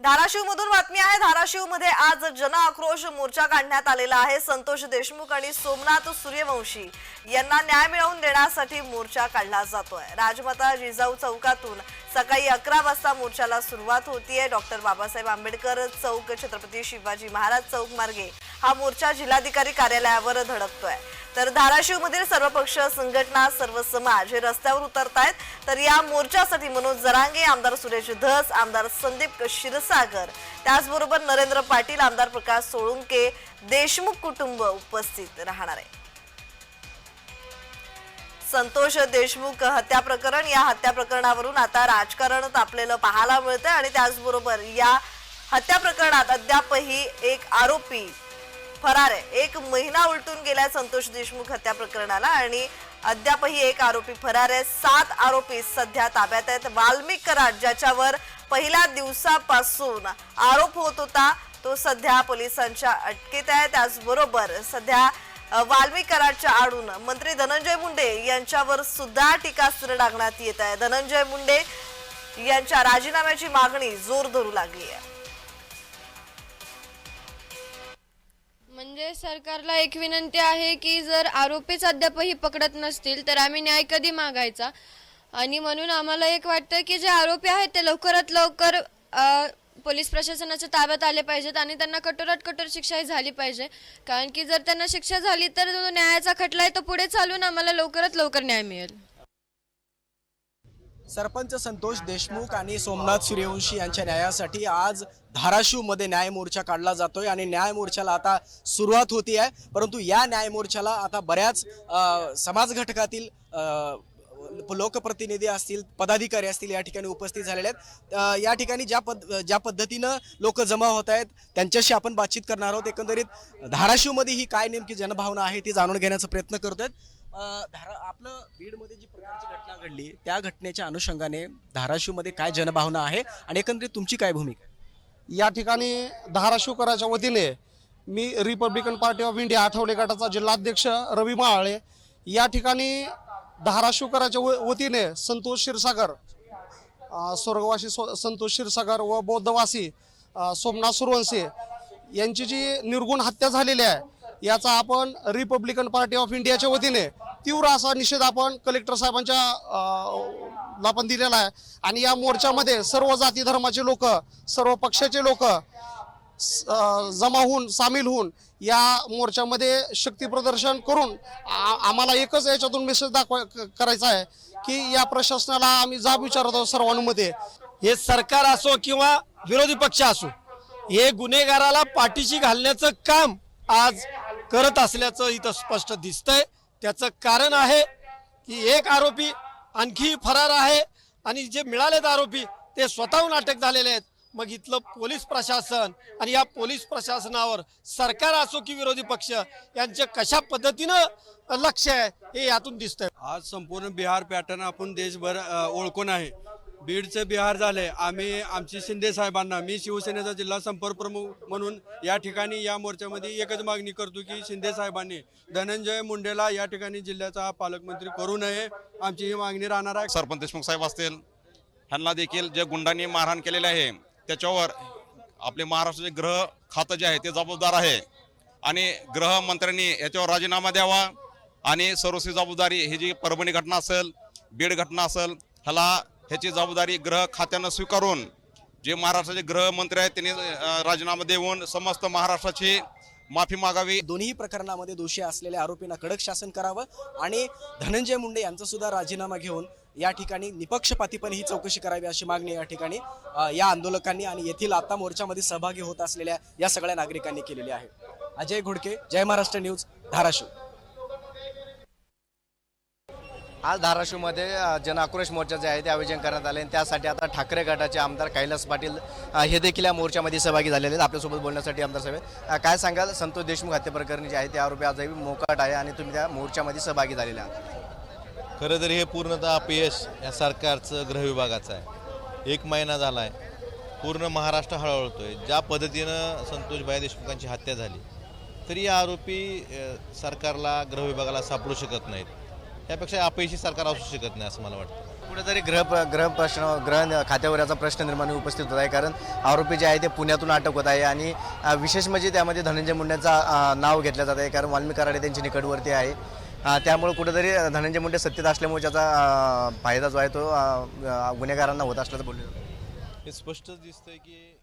धाराशिव मधून बातमी आहे. धाराशिवमध्ये आज जन आक्रोश मोर्चा काढण्यात आलेला आहे. संतोष देशमुख आणि सोमनाथ सूर्यवंशी यांना न्याय मिळवून देण्यासाठी मोर्चा काढला जातोय. राजमाता जिजाऊ चौकातून सकाळी अकरा वाजता मोर्चाला सुरुवात होतीये. डॉक्टर बाबासाहेब आंबेडकर चौक छत्रपती शिवाजी महाराज चौक मार्गे हा मोर्चा जिल्हाधिकारी कार्यालयावर धडकतोय. तर धाराशिवमधील सर्व पक्ष संघटना सर्व समाज हे रस्त्यावर उतरत आहेत तर या मोर्चासाठी मनोज जरांगे आमदार सुरेश धस आमदार संदीप क्षीरसागर त्याचबरोबर नरेंद्र पाटील आमदार प्रकाश सोळुंके देशमुख कुटुंब उपस्थित राहणार आहे. संतोष देशमुख हत्या प्रकरण या हत्या प्रकरणावरून आता राजकारण तापलेलं पाहायला मिळतंय आणि त्याचबरोबर या हत्या प्रकरणात अद्यापही एक आरोपी फरार आहे. एक महिना उलटून गेलाय संतोष देशमुख हत्या प्रकरणाला आणि अद्यापही एक आरोपी फरार आहे. सात आरोपी सध्या ताब्यात आहेत. वाल्मिक कराड ज्याच्यावर पहिल्या दिवसापासून आरोप होत होता तो सध्या पोलिसांच्या अटकेत आहे. त्याचबरोबर सध्या अ, वाल्मिक कराडच्या आडून मंत्री धनंजय मुंडे यांच्यावर सुद्धा टीकास्त्र डागण्यात येत आहे. धनंजय मुंडे यांच्या राजीनाम्याची मागणी जोर धरू लागली आहे. सरकारला एक विनंती आहे की जर आरोपीच अद्यापही पकडत नसतील तर आम्ही न्याय कधी मागायचा? आणि म्हणून आम्हाला एक वाटतं की जे आरोपी आहेत ते लवकरात लवकर अ, पोलीस प्रशासनाच्या ताब्यात आले पाहिजेत आणि त्यांना कठोरात कठोर शिक्षाही झाली पाहिजे. कारण की जर त्यांना शिक्षा झाली तर जो न्यायाचा खटला आहे तो पुढे चालून आम्हाला लवकरात लवकर न्याय मिळेल. सरपंच संतोष देशमुख आणि सोमनाथ सूर्यवंशी यांच्या न्यायासाठी आज धाराशिवमध्ये न्याय मोर्चा काढला जातोय आणि न्याय मोर्चाला आता सुरुवात होती आहे. परंतु या न्याय मोर्चाला आता बऱ्याच समाजघटकातील समाज घटकातील लोकप्रतिनिधी असतील पदाधिकारी असतील या ठिकाणी उपस्थित झालेले आहेत. या ठिकाणी ज्या पद ज्या पद्धतीनं लोक जमा होत आहेत त्यांच्याशी आपण बातचीत करणार आहोत. एकंदरीत धाराशिवमध्ये ही काय नेमकी जनभावना आहे ती जाणून घेण्याचा प्रयत्न करतोय. धारा आपलं बीडमध्ये जी प्रकारची घटना घडली त्या घटनेच्या अनुषंगाने धाराशिवमध्ये काय जनभावना आहे आणि एकंदरीत तुमची काय भूमिका आहे? या ठिकाणी धाराशिवकराच्या वतीने मी Republican party of India Athawale गटाचा जिल्हाध्यक्ष रवी माळे या ठिकाणी धाराशिवकराच्या व- वतीने संतोष क्षीरसागर अ, स्वर्गवासी सो- संतोष क्षीरसागर व बौद्धवासी अ, सोमनाथ सुरवंशी यांची जी निर्गुण हत्या झालेली आहे याचा आपण रिपब्लिकन पार्टी ऑफ इंडियाच्या वतीने तीव्र असा निषेध आपण कलेक्टर साहेबांच्या ला पण दिलेला आहे. आणि या मोर्चामध्ये सर्व जाती धर्माचे लोक सर्व पक्षाचे लोक जमा होऊन सामील होऊन या मोर्चामध्ये शक्ती प्रदर्शन करून आम्हाला एकच याच्यातून मेसेज दाखवा करायचा आहे की या प्रशासनाला आम्ही जाब विचारत आहोत सर्वांमध्ये. हे सरकार असो किंवा विरोधी पक्ष असो हे गुन्हेगाराला पाठीशी घालण्याचं काम आज करत असल्याचं इथं स्पष्ट दिसतंय. त्याचं कारण आहे की एक आरोपी आणखी फरार आहे आणि जे मिळालेत आरोपी ते स्वतःहून अटक झालेले आहेत. मग इथलं पोलीस प्रशासन आणि या पोलीस प्रशासनावर सरकार असो की विरोधी पक्ष यांचे कशा पद्धतीनं लक्ष आहे हे यातून दिसतंय. आज संपूर्ण बिहार पॅटर्न आपण देशभर ओळखून आहे. बीडचं बिहार झालंय. आम्ही आमची शिंदे साहेबांना मी शिवसेनेचा जिल्हा संपर्क प्रमुख म्हणून या ठिकाणी या मोर्चामध्ये एकच मागणी करतो की शिंदे साहेबांनी धनंजय मुंडेला या ठिकाणी जिल्ह्याचा पालकमंत्री करू नये. आमची ही मागणी राहणार आहे. सरपंच देशमुख साहेब असतील ह्यांना देखील जे गुंडांनी मारहाण केलेले आहे त्याच्यावर आपले महाराष्ट्राचे ग्रह खातं जे आहे ते जबाबदार आहे. आणि गृहमंत्र्यांनी याच्यावर राजीनामा द्यावा. आणि सर्वस्वी जबाबदारी ही जी परभणी घटना असेल बीड घटना असेल ह्याला ह्याची जबाबदारी ग्रह खात्यानं स्वीकारून जे महाराष्ट्राचे गृहमंत्री आहेत त्यांनी राजीनामा देऊन समस्त महाराष्ट्राची माफी मागावी. दोन्ही प्रकरणामध्ये दोषी असलेल्या आरोपींना कडक शासन करावं आणि धनंजय मुंडे यांचा सुद्धा राजीनामा घेऊन या ठिकाणी निपक्षपातीपणे ही चौकशी करावी अशी मागणी या ठिकाणी या आंदोलकांनी आणि येथील आता मोर्चामध्ये सहभागी होत असलेल्या या सगळ्या नागरिकांनी केलेली आहे. अजय घोडके जय महाराष्ट्र न्यूज धाराशिव. आज धाराशिवमध्ये जन आक्रोश मोर्चा जे आहे ते आयोजन करण्यात आले आणि त्यासाठी आता ठाकरे गटाचे आमदार कैलास पाटील हे देखील या मोर्चामध्ये सहभागी झालेले आहेत आपल्यासोबत बोलण्यासाठी आमदार साहेब काय सांगाल? संतोष देशमुख हत्येप्रकरणी जे आहे ते आरोपी आजही मोकाट आहे आणि तुम्ही त्या मोर्चामध्ये सहभागी झालेले आहात. खरं तर हे पूर्णतः अपयश या सरकारचं गृहविभागाचं आहे. एक महिना झाला आहे. पूर्ण महाराष्ट्र हळहळतोय. ज्या पद्धतीनं संतोषभाई देशमुखांची हत्या झाली तरी या आरोपी सरकारला गृहविभागाला सापडू शकत नाहीत. त्यापेक्षा अपयशी सरकार असू शकत नाही असं मला वाटतं. कुठेतरी ग्रह ग्रह प्रश्न ग्रह खात्यावर याचा प्रश्न निर्माण उपस्थित होत आहे. कारण आरोपी जे आहे ते पुण्यातून अटक होत आहे आणि विशेष म्हणजे त्यामध्ये धनंजय मुंडेंचा नाव घेतलं जात आहे. कारण वाल्मिक कराडे त्यांची निकटवर्ती आहे. त्यामुळे कुठेतरी धनंजय मुंडे सत्तेत असल्यामुळे त्याचा फायदा जो आहे तो गुन्हेगारांना होत असल्याचं बोललं जातं. हे स्पष्टच दिसतंय की